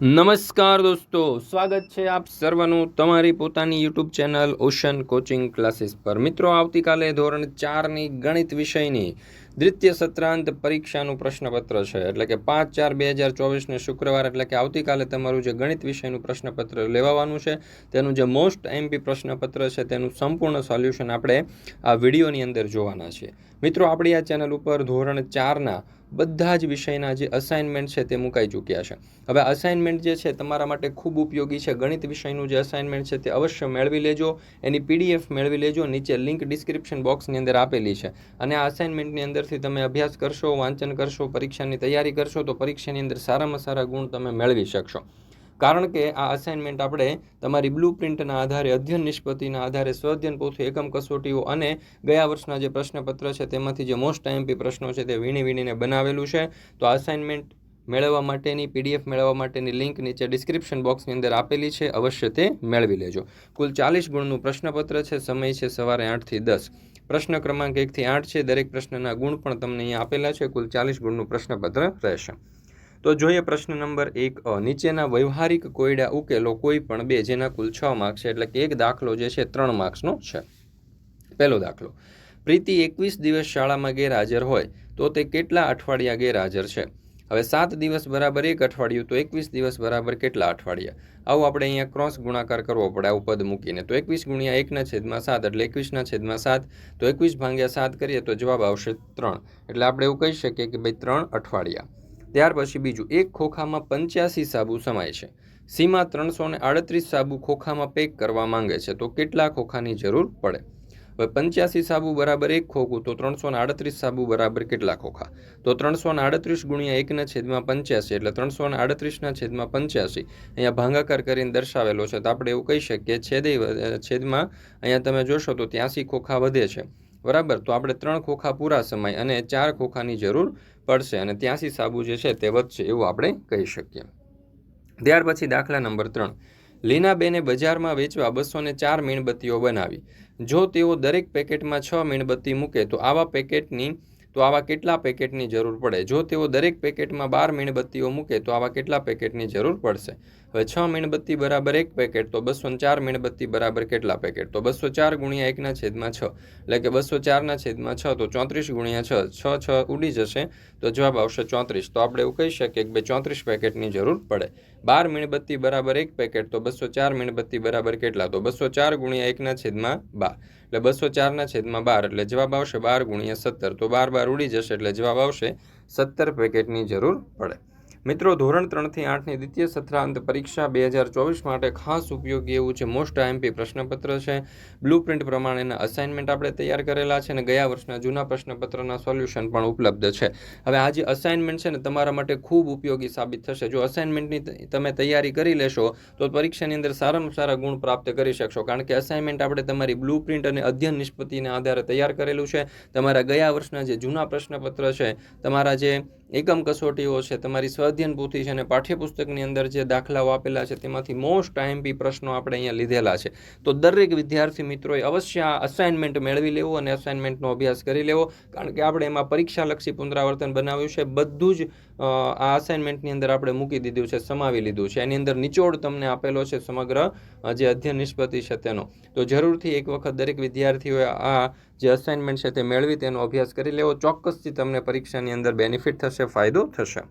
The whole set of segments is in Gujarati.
નમસ્કાર દોસ્તો, સ્વાગત છે આપ સર્વનું તમારી પોતાની YouTube channel ocean coaching classes પર. મિત્રો, આવતીકાલે ધોરણ ચારની ગણિત વિષયની દ્વિતીય સત્રાંત પરીક્ષાનું પ્રશ્નપત્ર છે. એટલે કે પાંચ ચાર બે હજાર ચોવીસને શુક્રવાર, એટલે કે આવતીકાલે તમારું જે ગણિત વિષયનું પ્રશ્નપત્ર લેવાવાનું છે, તેનું જે મોસ્ટ એમપી પ્રશ્નપત્ર છે, તેનું સંપૂર્ણ સોલ્યુશન આપણે આ વિડીયોની અંદર જોવાના છીએ. મિત્રો, આપણી આ ચેનલ ઉપર ધોરણ ચારના બધા જ વિષયના જે અસાઇનમેન્ટ છે તે મુકાઈ ચૂક્યા છે. હવે અસાઇનમેન્ટ જે છે તમારા માટે ખૂબ ઉપયોગી છે. ગણિત વિષયનું જે અસાઇનમેન્ટ છે તે અવશ્ય મેળવી લેજો. એની પીડીએફ મેળવી લેજો. નીચે લિંક ડિસ્ક્રિપ્શન બોક્સની અંદર આપેલી છે. અને આ અસાઇનમેન્ટની અંદરથી તમે અભ્યાસ કરશો, વાંચન કરશો, પરીક્ષાની તૈયારી કરશો, તો પરીક્ષાની અંદર સારામાં સારા ગુણ તમે મેળવી શકશો. કારણ કે આ અસાઇનમેન્ટ આપણે તમારી બ્લુ પ્રિન્ટના આધારે, અધ્યયન નિષ્પત્તિના આધારે સ્વઅધ્યયન પોથી એકમ કસોટીઓ અને ગયા વર્ષના જે પ્રશ્નપત્ર છે તેમાંથી જે મોસ્ટ આઈએમપી પ્રશ્નો છે તે વીણી વીણીને બનાવેલું છે. તો અસાઇનમેન્ટ મેળવવા માટેની પીડીએફ મેળવવા માટેની લિંક નીચે ડિસ્ક્રિપ્શન બોક્સની અંદર આપેલી છે. અવશ્ય તે મેળવી લેજો. કુલ ચાલીસ ગુણનું પ્રશ્નપત્ર છે. સમય છે સવારે આઠથી દસ. પ્રશ્ન ક્રમાંક એકથી આઠ છે. દરેક પ્રશ્નના ગુણ પણ તમને અહીંયા આપેલા છે. કુલ ચાલીસ ગુણનું પ્રશ્નપત્ર રહેશે. તો જોઈએ પ્રશ્ન નંબર એક નીચેના વ્યવહારિક કોયડા ઉકેલો કોઈ પણ બે, જેના કુલ છ માર્ક્સ છે, એટલે કે એક દાખલો જે છે, ત્રણ માર્ક્સનો છે. પહેલો દાખલો, પ્રીતિ એકવીસ દિવસ શાળામાં ગેરહાજર હોય, તો તે કેટલા અઠવાડિયા ગેરહાજર છે? હવે સાત દિવસ બરાબર એક અઠવાડિયું, તો એકવીસ દિવસ બરાબર કેટલા અઠવાડિયા? આવું આપણે અહીંયા ક્રોસ ગુણાકાર કરવો પડે, આવું પદ મૂકીને. તો એકવીસ ગુણ્યા એકના છેદમાં સાત, એટલે એકવીસના છેદમાં સાત, તો એકવીસ ભાંગ્યા સાત કરીએ તો જવાબ આવશે ત્રણ. એટલે આપણે એવું કહી શકીએ કે ભાઈ ત્રણ અઠવાડિયા. ત્યાર પછી બીજું એક ખોખામાં પંચ્યાસી સાબુ સમાય છે. સીમા ત્રણસો ને આડત્રીસ સાબુ ખોખામાં પેક કરવા માંગે છે, તો કેટલા ખોખાની જરૂર પડે? હવે પંચ્યાસી સાબુ બરાબર એક ખોખું, તો ત્રણસો ને આડત્રીસ સાબુ બરાબર કેટલા ખોખા? તો ત્રણસો ને આડત્રીસ ગુણ્યા એકના છેદમાં પંચ્યાસી, એટલે ત્રણસો ને આડત્રીસના છેદમાં પંચ્યાસી. અહીંયા ભાંગાકાર કરીને દર્શાવેલો છે, તો આપણે એવું કહી શકીએ છેદે છેદમાં, અહીંયા તમે જોશો તો ત્યાંસી ખોખા વધે છે. બરાબર? તો આપણે ત્રણ ખોખા પૂરા સમય અને ચાર ખોખાની જરૂર પડશે અને ત્યાંસી સાબુ જે છે તે વધશે એવું આપણે કહી શકીએ. ત્યાર પછી દાખલા નંબર ત્રણ. લીનાબેને બજારમાં વેચવા બસો ને ચાર મીણબત્તીઓ બનાવી. જો તેઓ દરેક પેકેટમાં છ મીણબત્તી મૂકે તો આવા પેકેટની તો આવા કેટલા પેકેટની જરૂર પડે? જો તેઓ દરેક પેકેટમાં બાર મીણબત્તીઓ મૂકે, તો આવા કેટલા પેકેટની જરૂર પડશે? હવે છ મીણબત્તી બરાબર એક પેકેટ, તો બસો ચાર મીણબત્તી બરાબર કેટલા પેકેટ? તો બસો ચાર ગુણ્યા એકના છેદમાં છ. એટલે કે બસો ચારના છેદમાં છ, તો ચોત્રીસ ગુણ્યા છ છ છ ઉડી જશે, તો જવાબ આવશે ચોત્રીસ. તો આપણે એવું કહી શકીએ કે ભાઈ ચોત્રીસ પેકેટની જરૂર પડે. બાર મીણબત્તી બરાબર એક પેકેટ, તો બસો ચાર મીણબત્તી બરાબર કેટલા? તો બસો ચાર ગુણ્યા એકના છેદમાં બાર. એટલે બસો ચારના છેદમાં બાર, એટલે જવાબ આવશે બાર ગુણ્યા સત્તર. તો બાર બાર ઉડી જશે, એટલે જવાબ આવશે સત્તર પેકેટની જરૂર પડે. મિત્રો, ધોરણ ત્રણથી આઠની દ્વિતીય સત્રાંત પરીક્ષા બે હજાર ચોવીસ માટે ખાસ ઉપયોગી એવું છે. મોસ્ટ આઈએમપી પ્રશ્નપત્ર છે. બ્લુ પ્રિન્ટ પ્રમાણેના અસાઇનમેન્ટ આપણે તૈયાર કરેલા છે અને ગયા વર્ષના જૂના પ્રશ્નપત્રના સોલ્યુશન પણ ઉપલબ્ધ છે. હવે આ જે અસાઇનમેન્ટ છે ને, તમારા માટે ખૂબ ઉપયોગી સાબિત થશે. જો અસાઇનમેન્ટની તમે તૈયારી કરી લેશો, તો પરીક્ષાની અંદર સારામાં સારા ગુણ પ્રાપ્ત કરી શકશો. કારણ કે અસાઇનમેન્ટ આપણે તમારી બ્લુ પ્રિન્ટ અને અધ્યયન નિષ્પત્તિના આધારે તૈયાર કરેલું છે. તમારા ગયા વર્ષના જે જૂના પ્રશ્નપત્ર છે, તમારા જે એકમ કસોટીઓ છે, તમારી સ્વાધ્યન પૂથી છે અને પાઠ્યપુસ્તકની અંદર જે દાખલાઓ આપેલા છે, તેમાંથી મોસ્ટ આઈએમપી પ્રશ્નો આપણે અહીંયા લીધેલા છે. તો દરેક વિદ્યાર્થી મિત્રોએ અવશ્ય આ અસાઇનમેન્ટ મેળવી લેવું અને અસાઇનમેન્ટનો અભ્યાસ કરી લેવો. કારણ કે આપણે એમાં પરીક્ષાલક્ષી પુનરાવર્તન બનાવ્યું છે. બધું જ આ અસાઇનમેન્ટની અંદર આપણે મૂકી દીધું છે, સમાવી લીધું છે. એની અંદર નિચોડ તમને આપેલો છે સમગ્ર જે અધ્યયન નિષ્પતિ છે તેનો. તો જરૂરથી એક વખત દરેક વિદ્યાર્થીઓએ આ જે અસાઇનમેન્ટ છે તે મેળવી તેનો અભ્યાસ કરી લેવો. ચોક્કસથી તમને પરીક્ષાની અંદર બેનિફિટ થશે, ફાયદો થશે.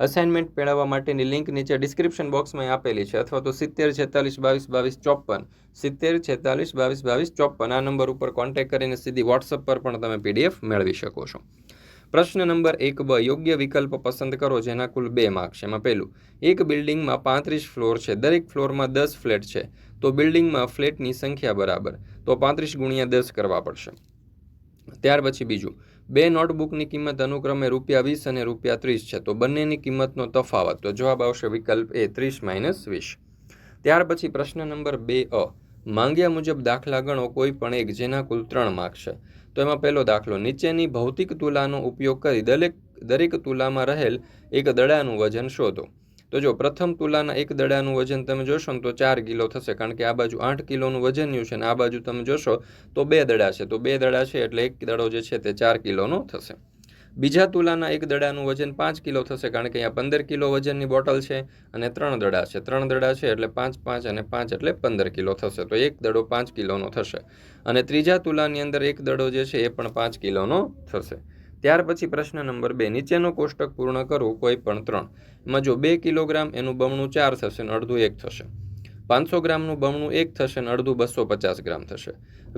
અસાઇનમેન્ટ મેળવવા માટેની લિંક નીચે ડિસ્ક્રિપ્શન બોક્સમાં આપેલી છે. અથવા તો સિત્તેર છેતાલીસ બાવીસ બાવીસ ચોપન, સિત્તેર છેતાલીસ બાવીસ બાવીસ ચોપન. આ નંબર ઉપર કોન્ટેક્ટ કરીને સીધી વોટ્સઅપ પર પણ તમે પીડીએફ મેળવી શકો છો. પ્રશ્ન નંબર એક બ, યોગ્ય વિકલ્પ પસંદ કરો જેના કુલ બે માર્ક છે. એમાં પહેલું, એક બિલ્ડિંગમાં પાંત્રીસ ફ્લોર છે. દરેક ફ્લોરમાં દસ ફ્લેટ છે. તો બિલ્ડિંગમાં ફ્લેટની સંખ્યા બરાબર. તો પાંત્રીસ ગુણ્યા દસ કરવા પડશે. ત્યાર પછી બીજું બે નોટબુકની કિંમત અનુક્રમે રૂપિયા વીસ અને રૂપિયા ત્રીસ છે. તો બંનેની કિંમતનો તફાવત. તો જવાબ આવશે વિકલ્પ એ, ત્રીસ માઇનસ વીસ. ત્યાર પછી પ્રશ્ન નંબર બે અ, માંગ્યા મુજબ દાખલા ગણો કોઈ પણ એક જેના કુલ ત્રણ માર્ક છે. તો એમાં પહેલો દાખલો, નીચેની ભૌતિક તુલાનો ઉપયોગ કરી દરેક દરેક તુલામાં રહેલ એક દડાનું વજન શોધો. તો જો પ્રથમ તુલાના એક દડાનું વજન તમે જોશો ને તો ચાર કિલો થશે, કારણ કે આ બાજુ આઠ કિલોનું વજન્યું છે અને આ બાજુ તમે જોશો તો બે દડા છે. તો બે દડા છે એટલે એક દડો જે છે તે ચાર કિલોનો થશે. બીજા તુલાના એક દડાનું વજન પાંચ કિલો થશે, કારણ કે અહીંયા પંદર કિલો વજનની બોટલ છે અને ત્રણ દડા છે. ત્રણ દડા છે એટલે પાંચ પાંચ અને પાંચ એટલે પંદર કિલો થશે. તો એક દડો પાંચ કિલોનો થશે. અને ત્રીજા તુલાની અંદર એક દડો જે છે એ પણ પાંચ કિલોનો થશે. ત્યાર પછી પ્રશ્ન નંબર બે. નીચેનો કોષ્ટક પૂર્ણ કરવું કોઈ પણ ત્રણ. એમાં જો બે કિલોગ્રામ એનું બમણું ચાર થશે ને અડધું એક થશે. પાંચસો ગ્રામનું બમણું એક થશે ને અડધું બસો પચાસ ગ્રામ થશે.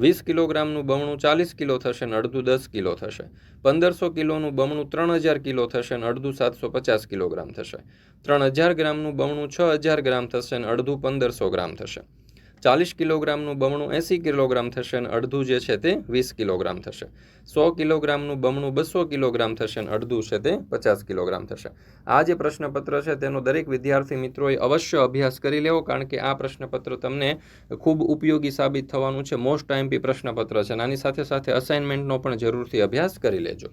વીસ કિલોગ્રામનું બમણું ચાલીસ કિલો થશે ને અડધું દસ કિલો થશે. પંદરસો કિલોનું બમણું ત્રણ હજાર કિલો થશે અને અડધું સાતસો પચાસ કિલોગ્રામ થશે. ત્રણ હજાર ગ્રામનું બમણું છ હજાર ગ્રામ થશે ને અડધું પંદરસો ગ્રામ થશે. ચાલીસ કિલોગ્રામનું બમણું એંસી કિલોગ્રામ થશે અને અડધું જે છે તે વીસ કિલોગ્રામ થશે. સો કિલોગ્રામનું બમણું બસો કિલોગ્રામ થશે અને અડધું છે તે પચાસ કિલોગ્રામ થશે. આ જે પ્રશ્નપત્ર છે તેનો દરેક વિદ્યાર્થી મિત્રોએ અવશ્ય અભ્યાસ કરી લેવો, કારણ કે આ પ્રશ્નપત્ર તમને ખૂબ ઉપયોગી સાબિત થવાનું છે. મોસ્ટ આઈએમપી પ્રશ્નપત્ર છે અને આની સાથે સાથે અસાઇનમેન્ટનો પણ જરૂરથી અભ્યાસ કરી લેજો.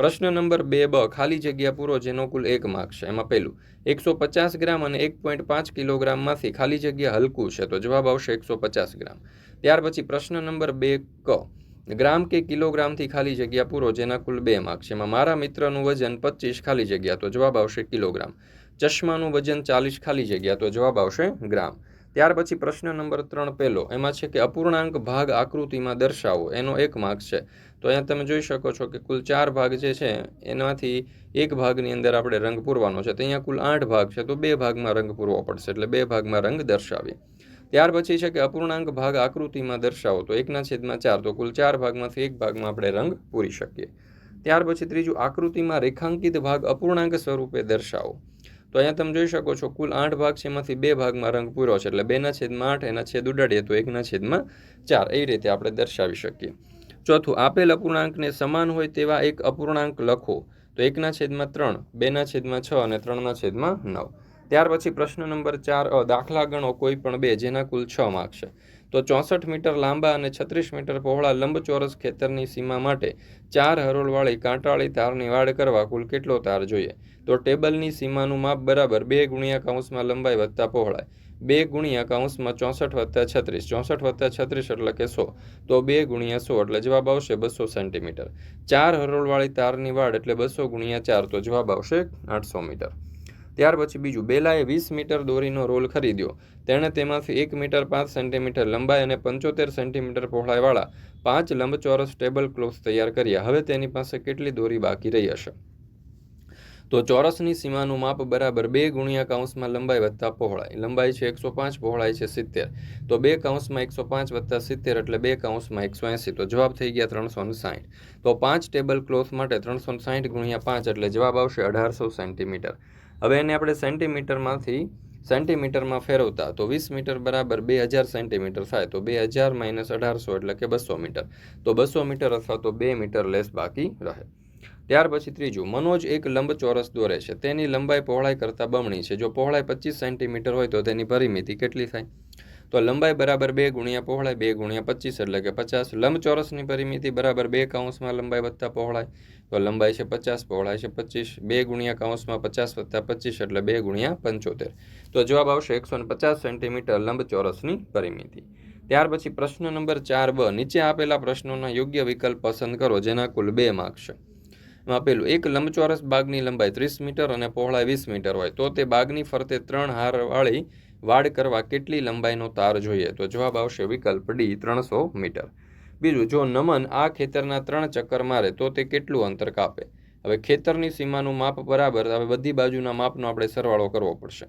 પ્રશ્ન નંબર બે, બ, ખાલી જગ્યા પૂરો જેનો કુલ એક માર્ક છે. એમાં પહેલું, એકસો પચાસ ગ્રામ અને એક પોઈન્ટ પાંચ કિલોગ્રામમાંથી ખાલી જગ્યા હલકું છે, તો જવાબ આવશે એકસો પચાસ ગ્રામ. ત્યાર પછી પ્રશ્ન નંબર બે, ક, ગ્રામ કે કિલોગ્રામથી ખાલી જગ્યા પૂરો જેના કુલ બે માર્ક છે. એમાં મારા મિત્રનું વજન પચીસ ખાલી જગ્યા, તો જવાબ આવશે કિલોગ્રામ. ચશ્માનું વજન ચાલીસ ખાલી જગ્યા, તો જવાબ આવશે ગ્રામ. ત્યાર પછી પ્રશ્ન નંબર ત્રણ પહેલો. એમાં છે કે અપૂર્ણાંક ભાગ આકૃતિમાં દર્શાવો. એનો એક માર્ક છે. તો અહીંયા તમે જોઈ શકો છો કે કુલ ચાર ભાગ જે છે, એનાથી એક ભાગની અંદર આપણે રંગ પૂરવાનો છે. તો અહીંયા કુલ આઠ ભાગ છે. તો બે ભાગમાં રંગ પૂરવો પડશે. એટલે બે ભાગમાં રંગ દર્શાવીએ ત્યાર પછી છે કે અપૂર્ણાંક ભાગ આકૃતિમાં દર્શાવો. તો એકના છેદમાં ચાર. તો કુલ ચાર ભાગમાંથી એક ભાગમાં આપણે રંગ પૂરી શકીએ. ત્યાર પછી ત્રીજું, આકૃતિમાં રેખાંકિત ભાગ અપૂર્ણાંક સ્વરૂપે દર્શાવો. તો અહીંયા તમે જોઈ શકો છો, કુલ આઠ ભાગ છે, એમાંથી બે ભાગમાં રંગ પૂરો છે, એટલે બેના છેદમાં આઠ એના છેદ ઉડાડીએ તો એકના છેદમાં ચાર. એ રીતે આપણે દર્શાવી શકીએ. ચોથું, આપેલ અપૂર્ણાંકને સમાન હોય તેવા એક અપૂર્ણાંક લખો. તો એકના છેદમાં ત્રણ બેના છેદમાં છ અને ત્રણના છેદમાં નવ. ત્યાર પછી પ્રશ્ન નંબર ચાર દાખલા ગણો કોઈ પણ બે, જેના કુલ છ માર્ક છે. તો ચોસઠ મીટર લાંબા અને છત્રીસ મીટર પહોળા લંબચોરસ ખેતરની સીમા માટે ચાર હરોળવાળી કાંટાળી તારની વાડ કરવા કુલ કેટલો તાર જોઈએ? તો ટેબલની સીમાનું માપ બરાબર બે ગુણ્યા કૌંસમાં લંબાઈ વત્તા પહોળાઈ, બે ગુણ્યા કૌંસમાં ચોસઠ વત્તા છત્રીસ, ચોસઠ વત્તા છત્રીસ એટલે કે સો, તો બે ગુણ્યા સો એટલે જવાબ આવશે બસો સેન્ટીમીટર. ચાર હરોળવાળી તારની વાડ એટલે બસો ગુણ્યા ચાર, તો જવાબ આવશે આઠસો મીટર. ત્યાર પછી બીજું, બેલાએ વીસ મીટર દોરીનો રોલ ખરીદ્યો. તેણે તેમાંથી એક મીટર પાંચ સેન્ટીમીટર લંબાઈ અને પંચોતેર સેન્ટીમીટર પહોળાઈવાળા પાંચ લંબચોરસ ટેબલ ક્લોથ તૈયાર કર્યા. હવે તેની પાસે કેટલી દોરી બાકી રહી હશે? તો ચોરસની સીમાનું માપ બરાબર બે ગુણ્યા કાઉન્સમાં લંબાઈ વત્તા પહોળાઈ. લંબાઈ છે એકસો પાંચ, પહોળાઈ છે સિત્તેર. તો બે કાઉન્સમાં એકસો પાંચ વત્તા સિત્તેર એટલે બે કાઉન્સમાં એકસો એંસી. તો જવાબ થઈ ગયા ત્રણસો ને સાઠ તો પાંચ ટેબલ ક્લોથ માટે ત્રણસો સાઠ ગુણ્યા પાંચ એટલે જવાબ આવશે અઢારસો સેન્ટીમીટર. હવે એને આપણે સેન્ટીમીટરમાંથી સેન્ટીમીટરમાં ફેરવતા, તો વીસ મીટર બરાબર બે હજાર સેન્ટીમીટર થાય, તો બે હજાર માઇનસ અઢારસો એટલે કે બસો મીટર. તો બસો મીટર અથવા તો બે મીટર લેસ બાકી રહે. ત્યાર પછી ત્રીજું, મનોજ એક લંબચોરસ દોરે છે. તેની લંબાઈ પહોળાઈ કરતાં બમણી છે. જો પહોળાઈ પચીસ સેન્ટીમીટર હોય તો તેની પરિમિતિ કેટલી થાય? તો લંબાઈ બરાબર બે ગુણ્યા પહોળાઈ, બે ગુણ્યા પચીસ એટલે કે પચાસ. લંબચોરસની પરિમિતિ બરાબર બે કાઉન્સમાં લંબાઈ વત્તા પહોળાઈ. તો લંબાઈ છે પચાસ, પહોળાઈ છે પચીસ. બે ગુણ્યા કાઉન્સમાં પચાસ વત્તા પચીસ એટલે બે ગુણ્યા પંચોતેર. તો જવાબ આવશે એકસો પચાસ સેન્ટીમીટર લંબચોરસની પરિમિતિ. ત્યાર પછી પ્રશ્ન નંબર ચાર બ. નીચે આપેલા પ્રશ્નોના યોગ્ય વિકલ્પ પસંદ કરો, જેના કુલ બે માર્ક્સ છે. એમાં પેલું એક લંબચોરસ બાગની લંબાઈ ત્રીસ મીટર અને પહોળાઈ વીસ મીટર હોય, તો તે બાગની ફરતે ત્રણ હારવાળી વાડ કરવા કેટલી લંબાઈનો તાર જોઈએ? તો જવાબ આવશે વિકલ્પ ડી, ત્રણસો મીટર. બીજું, જો નમન આ ખેતરના ત્રણ ચક્કર મારે, તો તે કેટલું અંતર કાપે? હવે ખેતરની સીમાનું માપ બરાબર, હવે બધી બાજુના માપનો આપણે સરવાળો કરવો પડશે.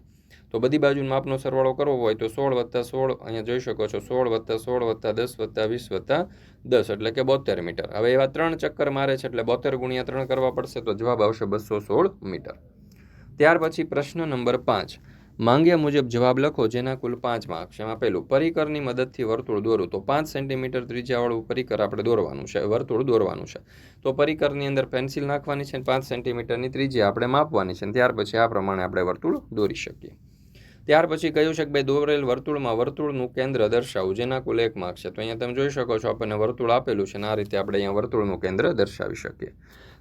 તો બધી બાજુ માપનો સરવાળો કરવો હોય તો સોળ વત્તા સોળ, અહીંયા જોઈ શકો છો, સોળ વત્તા સોળ વત્તા દસ વત્તા વીસ વત્તા દસ, એટલે કે બોતેર મીટર. હવે એવા ત્રણ ચક્કર મારે છે, એટલે બોતેર ગુણ્યા ત્રણ કરવા પડશે, તો જવાબ આવશે બસો સોળ મીટર. ત્યાર પછી પ્રશ્ન નંબર પાંચ. માંગ્યા મુજબ જવાબ લખો, જેના કુલ પાંચ માર્ક છે. એમાં પહેલું, પરિકરની મદદથી વર્તુળ દોરું. તો પાંચ સેન્ટીમીટર ત્રિજ્યાવાળું પરિકર આપણે દોરવાનું છે. વર્તુળ દોરવાનું છે. તો પરિકરની અંદર પેન્સિલ નાખવાની છે પાંચ સેન્ટીમીટરની ત્રિજ્યા આપણે માપવાની છે. ત્યાર પછી આ પ્રમાણે આપણે વર્તુળ દોરી શકીએ. ત્યાર પછી કહ્યું છે કે ભાઈ દોરેલ વર્તુળમાં વર્તુળનું કેન્દ્ર દર્શાવવું જેના કુલ એક માર્ક છે. તો અહીંયા તમે જોઈ શકો છો આપણને વર્તુળ આપેલું છે આ રીતે આપણે અહીંયા વર્તુળનું કેન્દ્ર દર્શાવી શકીએ.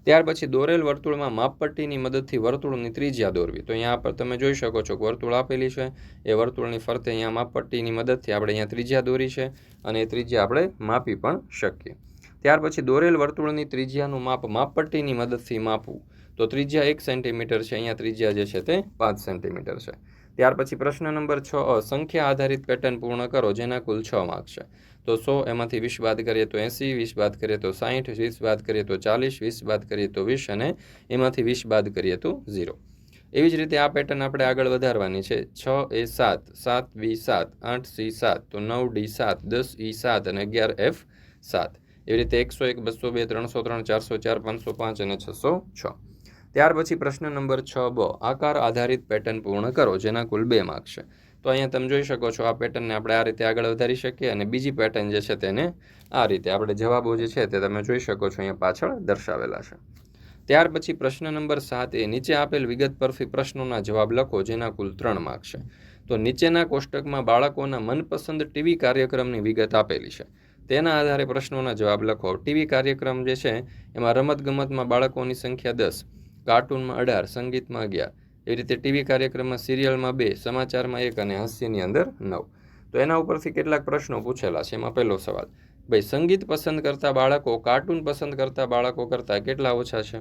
ત્યાર પછી દોરેલ વર્તુળમાં માપપટ્ટીની મદદથી વર્તુળની ત્રિજ્યા દોરવી. તો અહીંયા પર તમે જોઈ શકો છો કે વર્તુળ આપેલી છે. એ વર્તુળની ફરતે અહીંયા માપપટ્ટીની મદદથી આપણે અહીંયા ત્રિજ્યા દોરી છે અને એ ત્રિજ્યા આપણે માપી પણ શકીએ. ત્યાર પછી દોરેલ વર્તુળની ત્રિજ્યાનું માપ માપપટ્ટીની મદદથી માપવું. તો ત્રિજ્યા એક સેન્ટીમીટર છે, અહીંયા ત્રિજ્યા જે છે તે પાંચ સેન્ટીમીટર છે. ત્યાર પછી પ્રશ્ન નંબર છ સંખ્યા આધારિત પેટર્ન પૂર્ણ કરો, જેના કુલ છ માર્ક છે. તો સો, એમાંથી વીસ બાદ કરીએ તો એંસી, વીસ બાદ કરીએ તો સાહીઠ, વીસ બાદ કરીએ તો ચાલીસ, વીસ બાદ કરીએ તો વીસ અને એમાંથી વીસ બાદ કરીએ તો ઝીરો. એવી જ રીતે આ પેટર્ન આપણે આગળ વધારવાની છે. છ એ સાત સાત બી સાત, આઠ સી સાત, તો નવ ડી સાત, દસ ઈ સાત અને અગિયાર એફ સાત. એવી રીતે એકસો એક, બસો બે, ત્રણસો ત્રણ, ચારસો ચાર, પાંચસો પાંચ અને છસો છ. ત્યાર પછી પ્રશ્ન નંબર છ બ, આકાર આધારિત પેટર્ન પૂર્ણ કરો, જેના કુલ બે માર્ક છે. તો અહીંયા તમે જોઈ શકો છો, આ પેટર્નને આપણે આ રીતે આગળ વધારી શકીએ અને બીજી પેટર્ન જે છે તેને આ રીતે આપણે જવાબો જે છે તે તમે જોઈ શકો છો અહીંયા પાછળ દર્શાવેલા છે. ત્યાર પછી પ્રશ્ન નંબર સાત એ, નીચે આપેલ વિગત પરથી પ્રશ્નોના જવાબ લખો, જેના કુલ ત્રણ માર્ક છે. તો નીચેના કોષ્ટકમાં બાળકોના મનપસંદ ટીવી કાર્યક્રમની વિગત આપેલી છે. તેના આધારે પ્રશ્નોના જવાબ લખો. ટીવી કાર્યક્રમ જે છે, એમાં રમતગમતમાં બાળકોની સંખ્યા દસ કાર્ટૂનમાં અઢાર, સંગીતમાં અગિયાર. એ રીતે ટીવી કાર્યક્રમમાં, સિરિયલમાં બે, સમાચારમાં એક અને હાસ્યની અંદર નવ. તો એના ઉપરથી કેટલાક પ્રશ્નો પૂછેલા છે? એમાં પહેલો સવાલ. ભાઈ, સંગીત પસંદ કરતા બાળકો કાર્ટૂન પસંદ કરતા બાળકો કરતાં કેટલા ઓછા છે?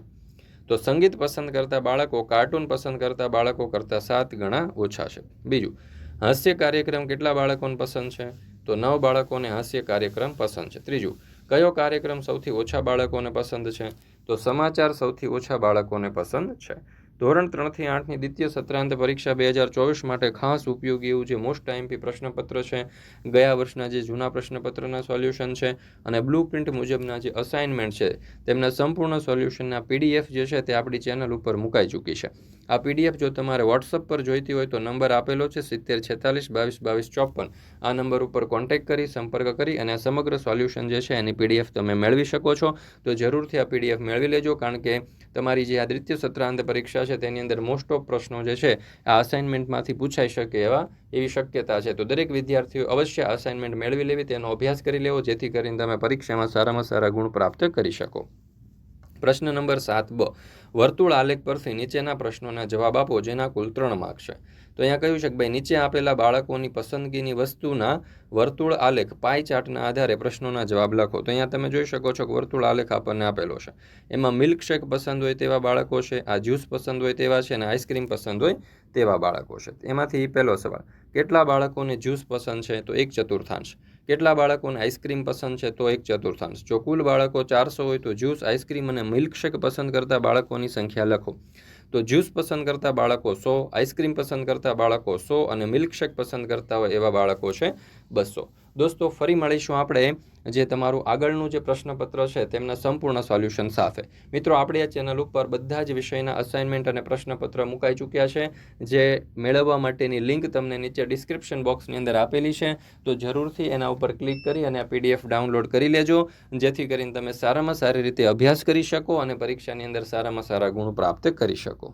તો સંગીત પસંદ કરતા બાળકો કાર્ટૂન પસંદ કરતા બાળકો કરતાં સાત ગણા ઓછા છે. બીજું, હાસ્ય કાર્યક્રમ કેટલા બાળકોને પસંદ છે? તો નવ બાળકોને હાસ્ય કાર્યક્રમ પસંદ છે. ત્રીજું, કયો કાર્યક્રમ સૌથી ઓછા બાળકોને પસંદ છે? તો સમાચાર સૌથી ઓછા બાળકોને પસંદ છે. ધોરણ ત્રણથી આઠની દ્વિતીય સત્રાંત પરીક્ષા બે હજાર ચોવીસ માટે ખાસ ઉપયોગી એવું જે મોસ્ટ ટાઈમપી પ્રશ્નપત્ર છે, ગયા વર્ષના જે જૂના પ્રશ્નપત્રના સોલ્યુશન છે અને બ્લુ પ્રિન્ટ મુજબના જે અસાઇનમેન્ટ છે, તેમના સંપૂર્ણ સોલ્યુશનના પીડીએફ જે છે તે આપણી ચેનલ ઉપર મુકાઈ ચૂકી છે. આ પીડીએફ જો તમારે વોટ્સઅપ પર જોઈતી હોય તો નંબર આપેલો છે સિત્તેર છેતાલીસ બાવીસ બાવીસ ચોપન. આ નંબર ઉપર કોન્ટેક્ટ કરી, સંપર્ક કરી અને આ સમગ્ર સોલ્યુશન જે છે એની પીડીએફ તમે મેળવી શકો છો. તો જરૂરથી આ પીડીએફ મેળવી લેજો કારણ કે તમારી જે આ દ્વિતીય સત્રાંત પરીક્ષા છે તેની અંદર મોસ્ટ ઓફ પ્રશ્નો જે છે આ અસાઇનમેન્ટમાંથી પૂછાઈ શકે એવા એવી શક્યતા છે. તો દરેક વિદ્યાર્થીઓ અવશ્ય અસાઇનમેન્ટ મેળવી લેવી, તેનો અભ્યાસ કરી લેવો, જેથી કરીને તમે પરીક્ષામાં સારામાં સારા ગુણ પ્રાપ્ત કરી શકો. પ્રશ્ન નંબર સાત બ. વર્તુળ આલેખ પરથી નીચેના પ્રશ્નોના જવાબ આપો, જેના કુલ ત્રણ માર્ક છે. તો અહીંયા કહ્યું છે કે ભાઈ, નીચે આપેલા બાળકોની પસંદગીની વસ્તુના વર્તુળ આલેખ પાઈ ચાર્ટના આધારે પ્રશ્નોના જવાબ લખો. તો અહીંયા તમે જોઈ શકો છો કે વર્તુળ આલેખ આપણને આપેલો છે. એમાં મિલ્કશેક પસંદ હોય તેવા બાળકો છે, આ જ્યુસ પસંદ હોય તેવા છે અને આઈસ્ક્રીમ પસંદ હોય તેવા બાળકો છે. એમાંથી પહેલો સવાલ, કેટલા બાળકોને જ્યુસ પસંદ છે? તો એક ચતુર્થાંશ. કેટલા બાળકોને આઈસ્ક્રીમ પસંદ છે તો એક ચતુર્થાંશ. જો કુલ બાળકો ચારસો હોય તો જ્યુસ, આઈસ્ક્રીમ અને મિલ્કશેક પસંદ કરતા બાળકોની સંખ્યા લખો. તો જ્યુસ પસંદ કરતા બાળકો સો, આઈસ્ક્રીમ પસંદ કરતા બાળકો સો અને મિલ્કશેક પસંદ કરતા હોય એવા બાળકો છે બસો. દોસ્તો, ફરી મળીશું આપણે જે તમારું આગળનું જે પ્રશ્નપત્ર છે તેમના સંપૂર્ણ સોલ્યુશન સાથે. મિત્રો, આપણી આ ચેનલ ઉપર બધા જ વિષયના અસાઇનમેન્ટ અને પ્રશ્નપત્ર મુકાઈ ચૂક્યા છે, જે મેળવવા માટેની લિંક તમને નીચે ડિસ્ક્રિપ્શન બોક્સની અંદર આપેલી છે. તો જરૂરથી એના ઉપર ક્લિક કરી અને આ પીડીએફ ડાઉનલોડ કરી લેજો, જેથી કરીને તમે સારામાં સારી રીતે અભ્યાસ કરી શકો અને પરીક્ષાની અંદર સારામાં સારા ગુણ પ્રાપ્ત કરી શકો.